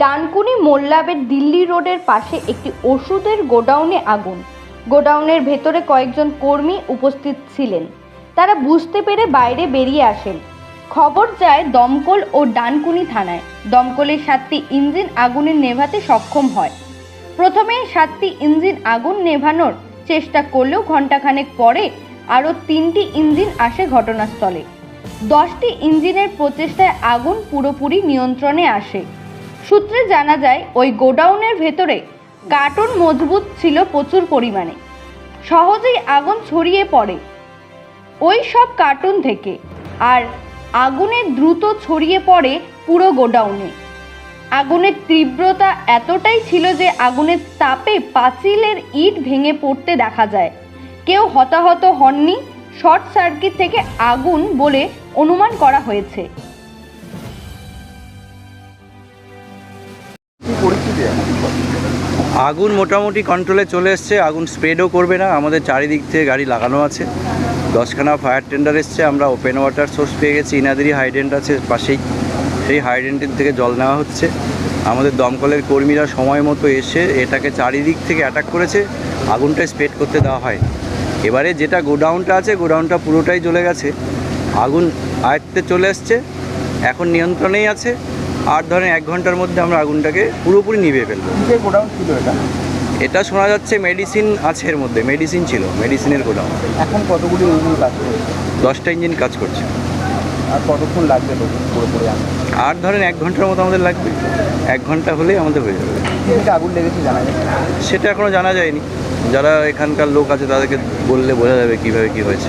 ডানকুনি মোল্লাবের দিল্লি রোডের পাশে একটি ওষুধের গোডাউনে আগুন। গোডাউনের ভেতরে কয়েকজন কর্মী উপস্থিত ছিলেন। তারা বুঝতে পেরে বাইরে বেরিয়ে আসেন। খবর যায় দমকল ও ডানকুনি থানায়। দমকলের সাতটি ইঞ্জিন আগুনে নেভাতে সক্ষম হয়। প্রথমে সাতটি ইঞ্জিন আগুন নেভানোর চেষ্টা করলেও ঘণ্টাখানেক পরে আরও তিনটি ইঞ্জিন আসে ঘটনাস্থলে। দশটি ইঞ্জিনের প্রচেষ্টায় আগুন পুরোপুরি নিয়ন্ত্রণে আসে। সূত্রে জানা যায়, ওই গোডাউনের ভেতরে কার্টুন মজবুত ছিল প্রচুর পরিমাণে। সহজেই আগুন ছড়িয়ে পড়ে। ওই সব কার্টুন থেকে আর আগুনের দ্রুত ছড়িয়ে পড়ে পুরো গোডাউনে। আগুনের তীব্রতা এতটাই ছিল যে আগুনের তাপে পাঁচিলের ইট ভেঙে পড়তে দেখা যায়। কেউ হতাহত হননি, শর্ট সার্কিট থেকে আগুন বলে অনুমান করা হয়েছে। আগুন মোটামুটি কন্ট্রোলে চলে এসছে, আগুন স্প্রেডও করবে না। আমাদের চারিদিক থেকে গাড়ি লাগানো আছে। দশখানা ফায়ার টেন্ডার এসছে, আমরা ওপেন ওয়াটার সোর্স পেয়ে গেছি। ইনাদিরি হাইডেন্ট আছে পাশেই। সেই হাইডেন্টের থেকে জল নেওয়া হচ্ছে। আমাদের দমকলের কর্মীরা সময় মতো এসে এটাকে চারিদিক থেকে অ্যাটাক করেছে। আগুনটা স্প্রেড করতে দেওয়া হয়। এবারে যেটা গোডাউনটা আছে, গোডাউনটা পুরোটাই জ্বলে গেছে। আগুন আয়ত্তে চলে এসছে। এখন নিয়ন্ত্রণেই আছে। আর ধরেন এক ঘণ্টার মধ্যে আমরা আগুনটাকে পুরোপুরি নিভিয়ে ফেলব। গোডাউন ছিল এটা? এটা শোনা যাচ্ছে মেডিসিন আছে এর মধ্যে মেডিসিন ছিল মেডিসিনের গোডাউন। এখন কতগুলি ইঞ্জিন কাজ করছে? দশটা ইঞ্জিন কাজ করছে। আর কতক্ষণ লাগবে পুরোপুরি আর ধরেন এক ঘণ্টার মতো আমাদের লাগবে। এক ঘণ্টা হলেই আমাদের হয়ে যাবে। আগুন লেগেছে জানা যাচ্ছে সেটা এখনও জানা যায়নি। যারা এখানকার লোক আছে তাদেরকে বললে বোঝা যাবে কীভাবে কী হয়েছে।